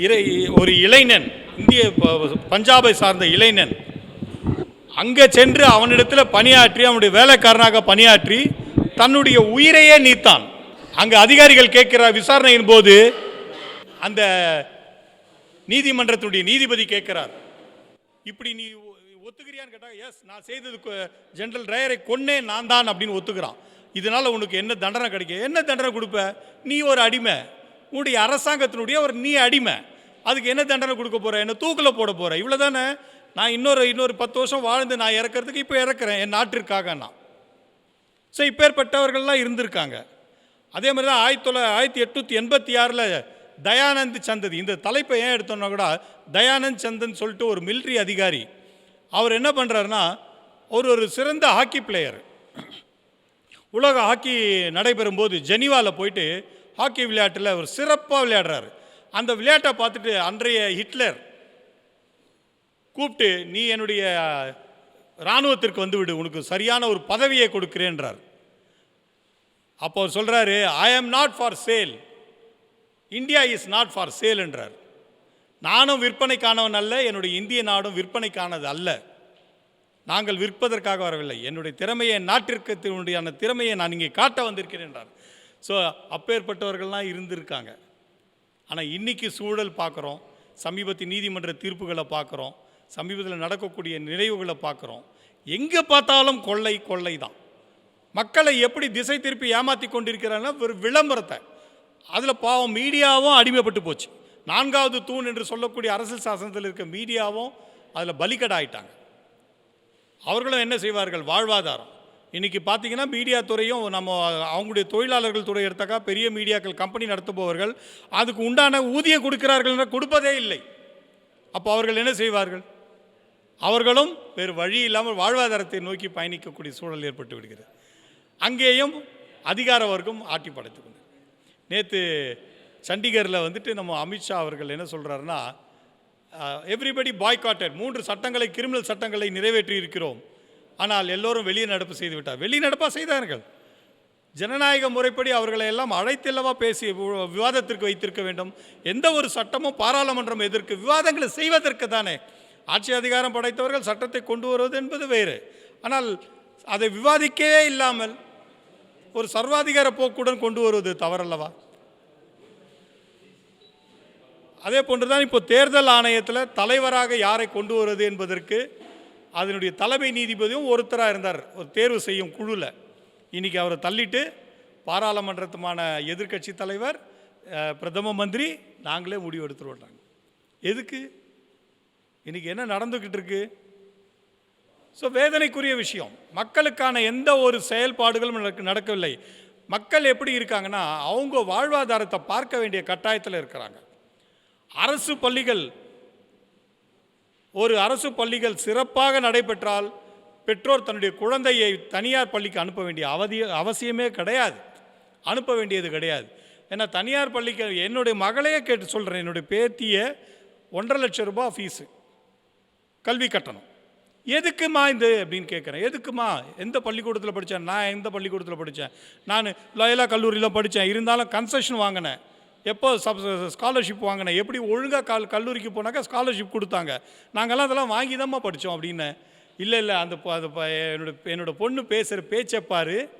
இறை ஒரு இளைஞன் இந்திய ப- பஞ்சாபை சார்ந்த இளைஞன் அங்கே சென்று அவனிடத்தில் பணியாற்றி அவனுடைய வேலைக்காரனாக பணியாற்றி தன்னுடைய உயிரையே நீத்தான். அங்கே அதிகாரிகள் கேட்கிற விசாரணையின் போது அந்த நீதிமன்றத்துடைய நீதிபதி கேட்கிறார். இப்படி நீ ஒ- ஒத்துக்கிறியான்னு கேட்டால் எஸ் நான் செய்தது ஜென்ரல் ஜெனரல் ட்ரையரை கொன்னே நான் தான் அப்படின்னு ஒத்துக்கிறான். இதனால் உனக்கு என்ன தண்டனை கிடைக்கும் என்ன தண்டனை கொடுப்ப? நீ ஒரு அடிமை. உன்னுடைய அரசாங்கத்தினுடைய ஒரு நீ அடிமை. அதுக்கு என்ன தண்டனை கொடுக்க போகிறேன் என்ன தூக்கில் போட போகிறேன் இவ்வளோ தானே நான் இன்னொரு இன்னொரு பத்து வருஷம் வாழ்ந்து நான் இறக்கறதுக்கு இப்போ இறக்குறேன். என் நாட்டிற்காக நான். ஸோ இப்பேற்பட்டவர்கள்லாம் இருந்திருக்காங்க. அதே மாதிரி தான் ஆயிரத்தி தொள்ளாயிரத்தி ஆயிரத்தி எட்நூற்றி எண்பத்தி ஆறில் தயானந்த் சந்ததி இந்த தலைப்பை ஏன் எடுத்தோம்னா கூட தயானந்த் சந்தன் சொல்லிட்டு ஒரு மிலிட்ரி அதிகாரி அவர் என்ன பண்ணுறாருன்னா ஒரு ஒரு சிறந்த ஹாக்கி பிளேயர் உலக ஹாக்கி நடைபெறும் போது ஜெனிவாவில் போயிட்டு ஹாக்கி விளையாட்டில் ஒரு சிறப்பாக விளையாடுறாரு. அந்த விளையாட்டை பார்த்துட்டு அன்றைய ஹிட்லர் கூப்பிட்டு நீ என்னுடைய இராணுவத்திற்கு வந்துவிடு உனக்கு சரியான ஒரு பதவியை கொடுக்கிறேன்றார். அப்போ அவர் சொல்கிறாரு I am not for sale India is not for sale என்றார். நானும் விற்பனைக்கானவன் அல்ல என்னுடைய இந்திய நாடும் விற்பனைக்கானது அல்ல. நாங்கள் விற்பதற்காக வரவில்லை. என்னுடைய திறமையை நாட்டிற்கு என்னுடைய திறமையை நான் இங்கே காட்ட வந்திருக்கிறேன் என்றார். ஸோ அப்பேற்பட்டவர்கள்லாம் இருந்திருக்காங்க. ஆனால் இன்னைக்கு சூழல் பார்க்குறோம் சமீபத்திய நீதிமன்ற தீர்ப்புகளை பார்க்குறோம் சமீபத்தில் நடக்கக்கூடிய நினைவுகளை பார்க்குறோம் எங்கே பார்த்தாலும் கொள்ளை கொள்ளை தான். மக்களை எப்படி திசை திருப்பி ஏமாற்றி கொண்டிருக்கிறாங்கன்னா ஒரு விளம்பரத்தை. அதில் பாவம் மீடியாவும் அடிமைப்பட்டு போச்சு. நான்காவது தூண் என்று சொல்லக்கூடிய அரசியல் சாசனத்தில் இருக்க மீடியாவும் அதில் பலிக்கடாயிட்டாங்க அவர்களும் என்ன செய்வார்கள்? வாழ்வாதாரம். இன்றைக்கி பார்த்தீங்கன்னா மீடியா துறையும் நம்ம அவங்களுடைய தொழிலாளர்கள் துறை எடுத்தாக்கா பெரிய மீடியாக்கள் கம்பெனி நடத்துபவர்கள் அதுக்கு உண்டான ஊதியம் கொடுக்கிறார்கள் கொடுப்பதே இல்லை. அப்போ அவர்கள் என்ன செய்வார்கள்? அவர்களும் வேறு வழி இல்லாமல் வாழ்வாதாரத்தை நோக்கி பயணிக்கக்கூடிய சூழல் ஏற்பட்டு விடுகிறது. அங்கேயும் அதிகார வர்க்கம் ஆட்டி படைத்து நேற்று சண்டிகரில் வந்துட்டு நம்ம அமித்ஷா அவர்கள் என்ன சொல்கிறாருன்னா எவ்ரிபடி பாய்காட்டட் மூன்று சட்டங்களை கிரிமினல் சட்டங்களை நிறைவேற்றி இருக்கிறோம். ஆனால் எல்லோரும் வெளியே நடப்பு செய்து விட்டார். நடப்பாக செய்தார்கள். ஜனநாயக முறைப்படி அவர்களை எல்லாம் அழைத்தல்லவா பேசி வி- விவாதத்திற்கு வைத்திருக்க வேண்டும். எந்த ஒரு சட்டமும் பாராளுமன்றம் எதிர்க்கு விவாதங்களை செய்வதற்கு தானே. ஆட்சி அதிகாரம் படைத்தவர்கள் சட்டத்தை கொண்டு வருவது என்பது வேறு. ஆனால் அதை விவாதிக்கவே இல்லாமல் ஒரு சர்வாதிகார போக்குடன் கொண்டு வருவது தவறல்லவா? அதே போன்றுதான் இப்போ தேர்தல் ஆணையத்தில் தலைவராக யாரை கொண்டு வருவது என்பதற்கு அதனுடைய தலைமை நீதிபதியும் ஒருத்தராக இருந்தார். ஒரு தேர்வு செய்யும் குழுவில் இன்னைக்கு அவரை தள்ளிட்டு பாராளுமன்றத்துமான எதிர்க்கட்சி தலைவர் பிரதம மந்திரி நாங்களே முடிவு எடுத்துருவோட்டாங்க எதுக்கு? இன்றைக்கி என்ன நடந்துக்கிட்டு இருக்கு? ஸோ வேதனைக்குரிய விஷயம். மக்களுக்கான எந்த ஒரு செயல்பாடுகளும் நடக்கவில்லை. மக்கள் எப்படி இருக்காங்கன்னா அவங்க வாழ்வாதாரத்தை பார்க்க வேண்டிய கட்டாயத்தில் இருக்கிறாங்க. அரசு பள்ளிகள் ஒரு அரசு பள்ளிகள் சிறப்பாக நடைபெற்றால் பெற்றோர் தன்னுடைய குழந்தையை தனியார் பள்ளிக்கு அனுப்ப வேண்டிய அவதி அவசியமே கிடையாது. அனுப்ப வேண்டியது கிடையாது. ஏன்னா தனியார் பள்ளிக்கு என்னுடைய மகளையே கேட்டு சொல்கிறேன் என்னுடைய பேத்தியை ஒன்றரை லட்சம் ரூபாய் ஃபீஸு கல்வி கட்டணம். எதுக்குமா இந்த அப்படின்னு கேட்குறேன். எதுக்குமா? எந்த பள்ளிக்கூடத்தில் படித்தேன் நான் எந்த பள்ளிக்கூடத்தில் படித்தேன் நான் லோயலா கல்லூரியில் படித்தேன் இருந்தாலும் கன்செஷன் வாங்கினேன். எப்போ சப் ஸ்காலர்ஷிப் வாங்கினேன்? எப்படி ஒழுங்காக கல் கல்லூரிக்கு போனாக்கா ஸ்காலர்ஷிப் கொடுத்தாங்க. நாங்கள்லாம் அதெல்லாம் வாங்கி தான்மா படித்தோம் அப்படின்னு. இல்லை இல்லை அந்த ப- அது என்னோட என்னோட பொண்ணு பேசுகிற பேச்சை பாரு.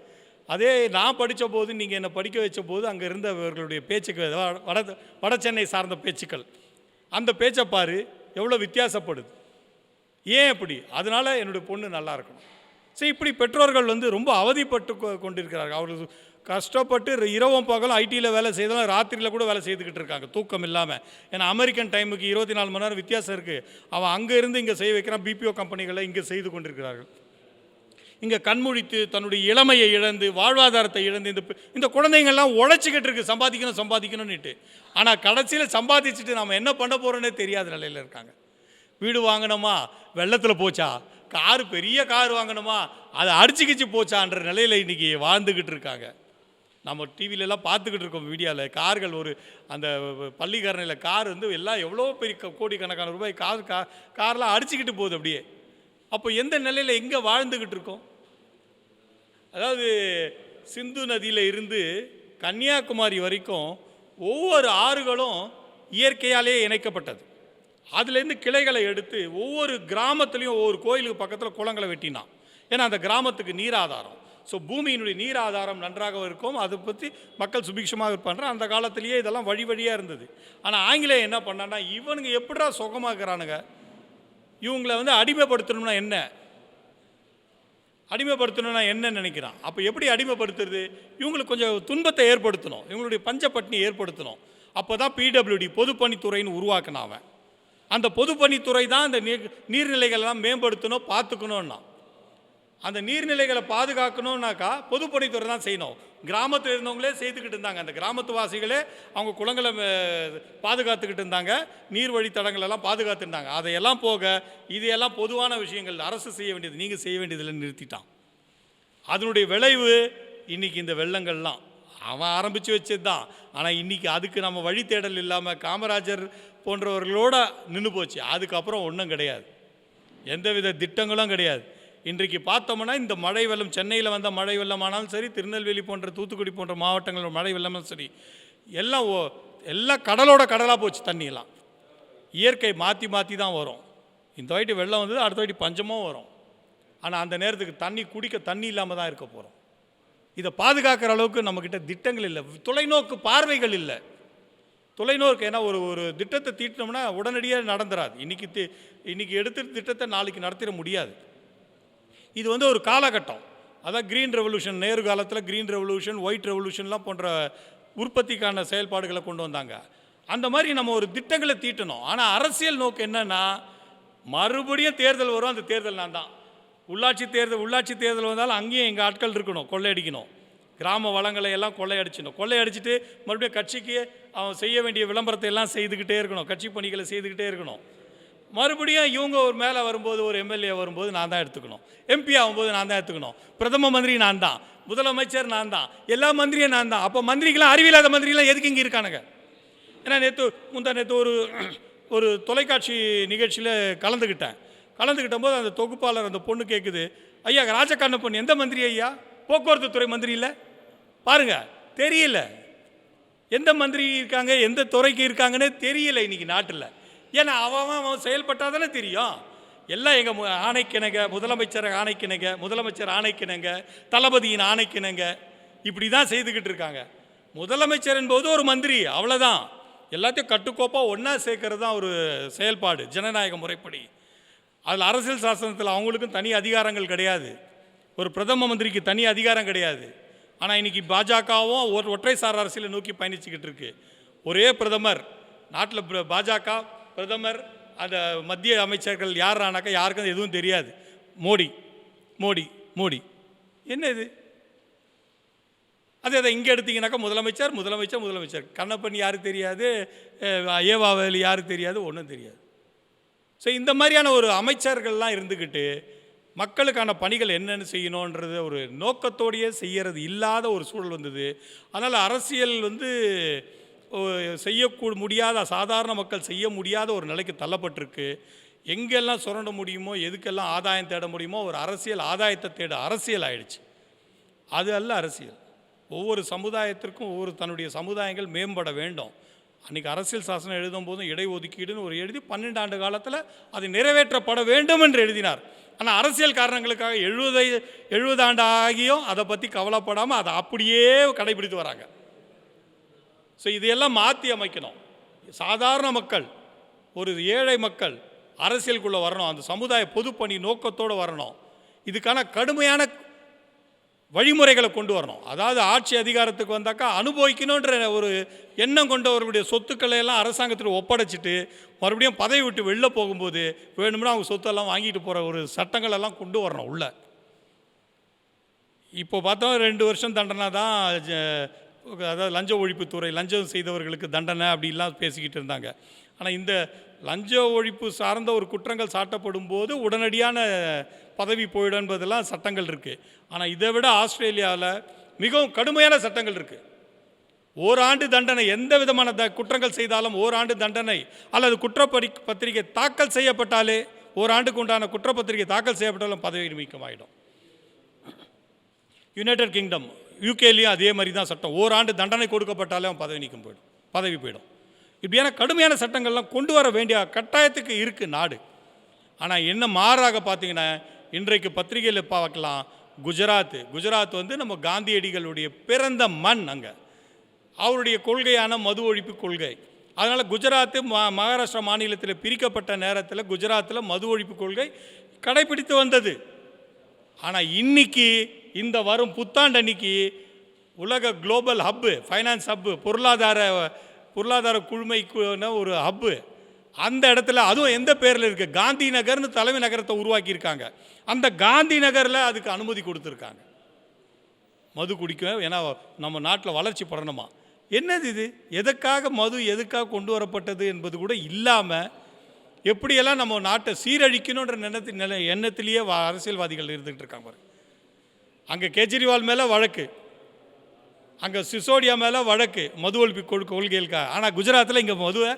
அதே நான் படித்த போது நீங்கள் என்னை படிக்க வச்ச போது அங்கே இருந்தவர்களுடைய பேச்சுக்கள் வட- வட வட சென்னை சார்ந்த பேச்சுக்கள். அந்த பேச்சை பாரு எவ்வளோ வித்தியாசப்படுது. ஏன் அப்படி? அதனால் என்னுடைய பொண்ணு நல்லா இருக்கணும். சரி இப்படி பெற்றோர்கள் வந்து ரொம்ப அவதிப்பட்டு கொ- கொண்டிருக்கிறார்கள். அவர்கள் கஷ்டப்பட்டு இரவும் பகலும் ஐடியில் வேலை செய்தாலும் ராத்திரியில் கூட வேலை செய்துக்கிட்டு இருக்காங்க. தூக்கம் இல்லாமல் ஏன்னா அமெரிக்கன் டைமுக்கு இருபத்தி நாலு மணி நேரம் வித்தியாசம் இருக்குது அவன் அங்கே இருந்து இங்கே செய்ய வைக்கிறான். பிபிஓ கம்பெனிகளை இங்கே செய்து கொண்டிருக்கிறார்கள். இங்கே கண்முழித்து தன்னுடைய இளமையை இழந்து வாழ்வாதாரத்தை இழந்து இந்த இந்த குழந்தைங்கள்லாம் உழைச்சிக்கிட்டு இருக்கு. சம்பாதிக்கணும் சம்பாதிக்கணும்னுட்டு. ஆனால் கடைசியில் சம்பாதிச்சுட்டு நம்ம என்ன பண்ண போகிறோன்னே தெரியாத நிலையில் இருக்காங்க. வீடு வாங்கினோமா வெள்ளத்தில் போச்சா? கார் பெரிய கார் வாங்கினோமா அதை அடிச்சுக்கிச்சு போச்சான்ற நிலையில் இன்றைக்கி வாழ்ந்துக்கிட்டு இருக்காங்க. நம்ம டிவிலெலாம் பார்த்துக்கிட்டு இருக்கோம் மீடியாவில் கார்கள் ஒரு அந்த பள்ளிக்கரணையில் கார் வந்து எல்லாம் எவ்வளோ பெரிய கோடிக்கணக்கான ரூபாய் கார் கா கார்லாம் அடிச்சுக்கிட்டு போகுது அப்படியே. அப்போ எந்த நிலையில் எங்கே வாழ்ந்துக்கிட்டு இருக்கோம்? அதாவது சிந்து நதியில் இருந்து கன்னியாகுமரி வரைக்கும் ஒவ்வொரு ஆறுகளும் இயற்கையாலே இணைக்கப்பட்டது. அதுலேருந்து கிளைகளை எடுத்து ஒவ்வொரு கிராமத்துலேயும் ஒவ்வொரு கோயிலுக்கு பக்கத்தில் குளங்களை வெட்டினான். ஏன்னா அந்த கிராமத்துக்கு நீராதாரம். ஸோ பூமியினுடைய நீர் ஆதாரம் நன்றாக இருக்கும். அதை பற்றி மக்கள் சுபிக்ஷமாக இருப்பான்ற அந்த காலத்திலேயே இதெல்லாம் வழி வழியாக இருந்தது. ஆனால் ஆங்கிலேயம் என்ன பண்ணான்னா இவனுங்க எப்படா சுகமாக்குறானுங்க? இவங்களை வந்து அடிமைப்படுத்தணும்னா என்ன? அடிமைப்படுத்தணும்னா என்ன நினைக்கிறான். அப்போ எப்படி அடிமைப்படுத்துறது? இவங்களுக்கு கொஞ்சம் துன்பத்தை ஏற்படுத்தணும். இவங்களுடைய பஞ்சப்பட்டினி ஏற்படுத்தணும். அப்போ தான் பிடபிள்யூடி பொதுப்பணித்துறைன்னு உருவாக்கினான் அவன். அந்த பொதுப்பணித்துறை தான் அந்த நீர் நீர்நிலைகள்லாம் மேம்படுத்தணும் பார்த்துக்கணும்னா அந்த நீர்நிலைகளை பாதுகாக்கணும்னாக்கா பொதுப்பணித்துறை தான் செய்யணும். கிராமத்தில் இருந்தவங்களே செய்துக்கிட்டு இருந்தாங்க. அந்த கிராமத்து வாசிகளே அவங்க குளங்களை பாதுகாத்துக்கிட்டு இருந்தாங்க. நீர் வழித்தடங்கள் எல்லாம் பாதுகாத்துட்டு இருந்தாங்க. அதையெல்லாம் போக இதையெல்லாம் பொதுவான விஷயங்கள். அரசு செய்ய வேண்டியது நீங்கள் செய்ய வேண்டியதில்லை நிறுத்திட்டான். அதனுடைய விளைவு இன்னைக்கு இந்த வெள்ளங்கள்லாம். அவன் ஆரம்பித்து வச்சது தான் ஆனால் இன்னைக்கு அதுக்கு நம்ம வழி தேடல் இல்லாமல் காமராஜர் போன்றவர்களோட நின்று போச்சு. அதுக்கப்புறம் ஒன்றும் கிடையாது. எந்தவித திட்டங்களும் கிடையாது. இன்றைக்கு பார்த்தோம்னா இந்த மழை வெள்ளம் சென்னையில் வந்த மழை வெள்ளமானாலும் சரி திருநெல்வேலி போன்ற தூத்துக்குடி போன்ற மாவட்டங்களோட மழை வெள்ளமும் சரி எல்லாம் ஓ எல்லாம் கடலோட கடலாக போச்சு தண்ணியெல்லாம். இயற்கை மாற்றி மாற்றி தான் வரும். இந்த வாட்டி வெள்ளம் வந்தது அடுத்த வாட்டி பஞ்சமும் வரும். ஆனால் அந்த நேரத்துக்கு தண்ணி குடிக்க தண்ணி இல்லாமல் தான் இருக்க போகிறோம் இதை பாதுகாக்கிற அளவுக்கு நம்மக்கிட்ட திட்டங்கள் இல்லை. தொலைநோக்கு பார்வைகள் இல்லை. தொலைநோக்கு ஏன்னா ஒரு ஒரு திட்டத்தை தீட்டினோம்னா உடனடியாக நடந்துராது. இன்றைக்கி தி இன்னைக்கு எடுத்து திட்டத்தை நாளைக்கு நடத்திட முடியாது. இது வந்து ஒரு காலகட்டம். அதான் க்ரீன் ரெவல்யூஷன் நேரு காலத்தில் க்ரீன் ரெவல்யூஷன் ஒயிட் ரெவல்யூஷன்லாம் போன்ற உற்பத்திக்கான செயல்பாடுகளை கொண்டு வந்தாங்க. அந்த மாதிரி நம்ம ஒரு திட்டங்களை தீட்டணும். ஆனால் அரசியல் நோக்கு என்னென்னா மறுபடியும் தேர்தல் வரும் அந்த தேர்தல் நான் தான். உள்ளாட்சி தேர்தல் உள்ளாட்சி தேர்தல் வந்தாலும் அங்கேயும் எங்கள் ஆட்கள் இருக்கணும் கொள்ளையடிக்கணும். கிராம வளங்களை எல்லாம் கொள்ளையடிச்சிடணும். கொள்ளையடிச்சிட்டு மறுபடியும் கட்சிக்கு அவன் செய்ய வேண்டிய விளம்பரத்தை எல்லாம் செய்துக்கிட்டே இருக்கணும். கட்சி பணிகளை செய்துக்கிட்டே இருக்கணும். மறுபடியும் இவங்க ஒரு மேலே வரும்போது ஒரு எம்எல்ஏ வரும்போது நான் தான் எடுத்துக்கணும். எம்பி ஆகும்போது நான் தான் எடுத்துக்கணும். பிரதம மந்திரி நான் தான். முதலமைச்சர் நான் தான். எல்லா மந்திரியும் நான் தான். அப்போ மந்திரிக்கெல்லாம் அறிவில்லாத மந்திரிலாம் எதுக்கு இங்கே இருக்கானுங்க? ஏன்னா நேற்று முந்தா நேற்று ஒரு ஒரு தொலைக்காட்சி நிகழ்ச்சியில் கலந்துக்கிட்டேன் கலந்துக்கிட்ட போது அந்த தொகுப்பாளர் அந்த பொண்ணு கேட்குது ஐயா ராஜகண்ணப்பன் எந்த மந்திரி ஐயா? போக்குவரத்து துறை மந்திரி இல்லை? பாருங்க தெரியல. எந்த மந்திரி இருக்காங்க எந்த துறைக்கு இருக்காங்கன்னே தெரியல இன்னைக்கு நாட்டில். ஏன்னா அவன் அவன் அவன் செயல்பட்டால் தானே தெரியும். எல்லாம் எங்கள் ஆணைக்கிணங்க முதலமைச்சர் ஆணைக்கிணங்க முதலமைச்சர் ஆணைக்கிணங்க தளபதியின் ஆணைக்கிணங்க இப்படி தான் செய்துக்கிட்டு இருக்காங்க. முதலமைச்சர் என்பது ஒரு மந்திரி அவ்வளோதான் எல்லாத்தையும் கட்டுக்கோப்பாக ஒன்றா சேர்க்கறது தான் ஒரு செயல்பாடு ஜனநாயக முறைப்படி. அதில் அரசியல் சாசனத்தில் அவங்களுக்கும் தனி அதிகாரங்கள் கிடையாது. ஒரு பிரதம மந்திரிக்கு தனி அதிகாரம் கிடையாது. ஆனால் இன்னைக்கு பாஜகவும் ஒரு ஒற்றை சார் அரசியலை நோக்கி பயணிச்சுக்கிட்டு இருக்கு. ஒரே பிரதமர் நாட்டில் பாஜக பிரதமர் அந்த மத்திய அமைச்சர்கள் யார் ஆனாக்கா யாருக்கும் எதுவும் தெரியாது. மோடி மோடி மோடி. என்ன இது அதே அதை இங்கே எடுத்தீங்கன்னாக்கா முதலமைச்சர் முதலமைச்சர் முதலமைச்சர். கண்ணப்பன் யாருக்கு தெரியாது? அஹ் ஏவாவேலு தெரியாது? ஒன்றும் தெரியாது. ஸோ இந்த மாதிரியான ஒரு அமைச்சர்கள்லாம் இருந்துக்கிட்டு மக்களுக்கான பணிகள் என்னென்னு செய்யணுன்றது ஒரு நோக்கத்தோடையே செய்கிறது இல்லாத ஒரு சூழல் வந்தது. அதனால் அரசியல் வந்து செய்யக்கூ முடியாத சாதாரண மக்கள் செய்ய முடியாத ஒரு நிலைக்கு தள்ளப்பட்டிருக்கு. எங்கெல்லாம் சுரண்ட முடியுமோ எதுக்கெல்லாம் ஆதாயம் தேட முடியுமோ ஒரு அரசியல் ஆதாயத்தை தேட அரசியல் ஆயிடுச்சு. அது அல்ல அரசியல். ஒவ்வொரு சமுதாயத்திற்கும் ஒவ்வொரு தன்னுடைய சமுதாயங்கள் மேம்பட வேண்டும். அன்றைக்கி அரசியல் சாசனம் எழுதும் போதும் இடஒதுக்கீடுன்னு ஒரு எழுதி பன்னெண்டு ஆண்டு காலத்தில் அது நிறைவேற்றப்பட வேண்டும் என்று எழுதினார். ஆனால் அரசியல் காரணங்களுக்காக எழுபதை எழுபது ஆண்டு ஆகியும் அதை பற்றி கவலைப்படாமல் அதை அப்படியே கடைபிடித்து வராங்க. ஸோ இதையெல்லாம் மாற்றி அமைக்கணும். சாதாரண மக்கள் ஒரு ஏழை மக்கள் அரசியலுக்குள்ளே வரணும். அந்த சமுதாய பொதுப்பணி நோக்கத்தோடு வரணும். இதுக்கான கடுமையான வழிமுறைகளை கொண்டு வரணும். அதாவது ஆட்சி அதிகாரத்துக்கு வந்தாக்கா அனுபவிக்கணுன்ற ஒரு எண்ணம் கொண்டவர்களுடைய சொத்துக்களை எல்லாம் அரசாங்கத்தில் ஒப்படைச்சிட்டு மறுபடியும் பதவி விட்டு வெளில போகும்போது வேணும்னா அவங்க சொத்தெல்லாம் வாங்கிட்டு போகிற ஒரு சட்டங்கள் எல்லாம் கொண்டு வரணும் உள்ள. இப்போ பார்த்தோம் ரெண்டு வருஷம் தண்டனை தான் அதாவது லஞ்ச ஒழிப்புத்துறை லஞ்சம் செய்தவர்களுக்கு தண்டனை அப்படிலாம் பேசிக்கிட்டு இருந்தாங்க. ஆனால் இந்த லஞ்ச ஒழிப்பு சார்ந்த ஒரு குற்றங்கள் சாட்டப்படும் போது உடனடியான பதவி போயிடும் என்பதெல்லாம் சட்டங்கள் இருக்குது ஆனால் இதை விட ஆஸ்திரேலியாவில் மிகவும் கடுமையான சட்டங்கள் இருக்குது ஓராண்டு தண்டனை எந்த விதமான த குற்றங்கள் செய்தாலும் ஓராண்டு தண்டனை அல்லது குற்றப்படி பத்திரிகை தாக்கல் செய்யப்பட்டாலே ஓராண்டுக்கு உண்டான குற்றப்பத்திரிகை தாக்கல் செய்யப்பட்டாலும் பதவி நீக்கமாயிடும் யுனைடெட் கிங்டம் யூகேலேயும் அதே மாதிரி தான் சட்டம். ஓராண்டு தண்டனை கொடுக்கப்பட்டாலே அவன் பதவி நீக்கம் போயிடும். பதவி போயிடும். இப்படியான கடுமையான சட்டங்கள்லாம் கொண்டு வர வேண்டிய கட்டாயத்துக்கு இருக்குது நாடு. ஆனால் என்ன மாறாக பார்த்தீங்கன்னா இன்றைக்கு பத்திரிகையில் பார்க்கலாம் குஜராத். குஜராத் வந்து நம்ம காந்தியடிகளுடைய பிறந்த மண் அங்கே. அவருடைய கொள்கையான மது ஒழிப்பு கொள்கை. அதனால் குஜராத்து ம மகாராஷ்டிரா மாநிலத்தில் பிரிக்கப்பட்ட நேரத்தில் குஜராத்தில் மது ஒழிப்பு கொள்கை கடைபிடித்து வந்தது. ஆனால் இன்னைக்கு இந்த வரும் புத்தாண்டு அன்னைக்கு உலக குளோபல் ஹப்பு ஃபைனான்ஸ் ஹப்பு பொருளாதார பொருளாதார குழுமைக்குன ஒரு ஹப்பு அந்த இடத்துல அதுவும் எந்த பேரில் இருக்குது காந்தி நகர்னு தலைமை நகரத்தை உருவாக்கியிருக்காங்க. அந்த காந்தி நகரில் அதுக்கு அனுமதி கொடுத்துருக்காங்க. மது குடிக்கும் ஏன்னா நம்ம நாட்டில் வளர்ச்சி படணுமா? என்னது இது? எதுக்காக மது எதுக்காக கொண்டு வரப்பட்டது என்பது கூட இல்லாமல் எப்படியெல்லாம் நம்ம நாட்டை சீரழிக்கணுன்ற நினைத்து நில எண்ணத்திலேயே வா- அரசியல்வாதிகள் இருந்துகிட்டு இருக்காங்க பாருங்க அங்கே கெஜ்ரிவால் மேலே வழக்கு. அங்கே சிசோடியா மேலே வழக்கு. மது ஒழிப்பு கொள் கொள்கைகளுக்காக ஆனால் குஜராத்தில் இங்கே மதுவை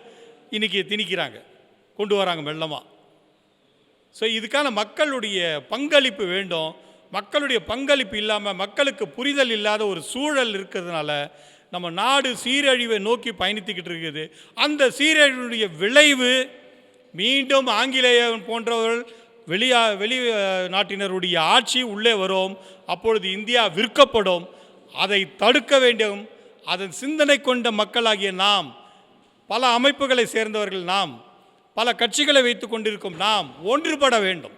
இன்றைக்கி திணிக்கிறாங்க. கொண்டு வராங்க மெல்லமாக ஸோ இதுக்கான மக்களுடைய பங்களிப்பு வேண்டும். மக்களுடைய பங்களிப்பு இல்லாமல் மக்களுக்கு புரிதல் இல்லாத ஒரு சூழல் இருக்கிறதுனால நம்ம நாடு சீரழிவை நோக்கி பயணித்துக்கிட்டு இருக்குது. அந்த சீரழிவுடைய விளைவு மீண்டும் ஆங்கிலேயன் போன்றவர்கள் வெளியா வெளி நாட்டினருடைய ஆட்சி உள்ளே வரும். அப்பொழுது இந்தியா விற்கப்படும். அதை தடுக்க வேண்டும். அதன் சிந்தனை கொண்ட மக்களாகிய நாம் பல அமைப்புகளை சேர்ந்தவர்கள் நாம் பல கட்சிகளை வைத்து கொண்டிருக்கும் நாம் ஒன்றுபட வேண்டும்.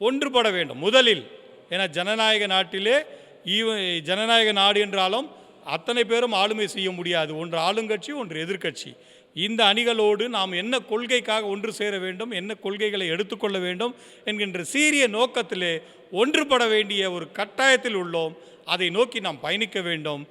ஒன்றுபட வேண்டும். முதலில் ஏன்னா ஜனநாயக நாட்டிலே ஈவ ஜனநாயக நாடு என்றாலும் அத்தனை பேரும் ஆளுமை செய்ய முடியாது. ஒன்று ஆளுங்கட்சி ஒன்று எதிர்க்கட்சி இந்த அணிகளோடு நாம் என்ன கொள்கைக்காக ஒன்று சேர வேண்டும் என்ன கொள்கைகளை எடுத்துக்கொள்ள வேண்டும் என்கின்ற சீரிய நோக்கத்திலே ஒன்றுபட வேண்டிய ஒரு கட்டாயத்தில் உள்ளோம். அதை நோக்கி நாம் பயணிக்க வேண்டும்.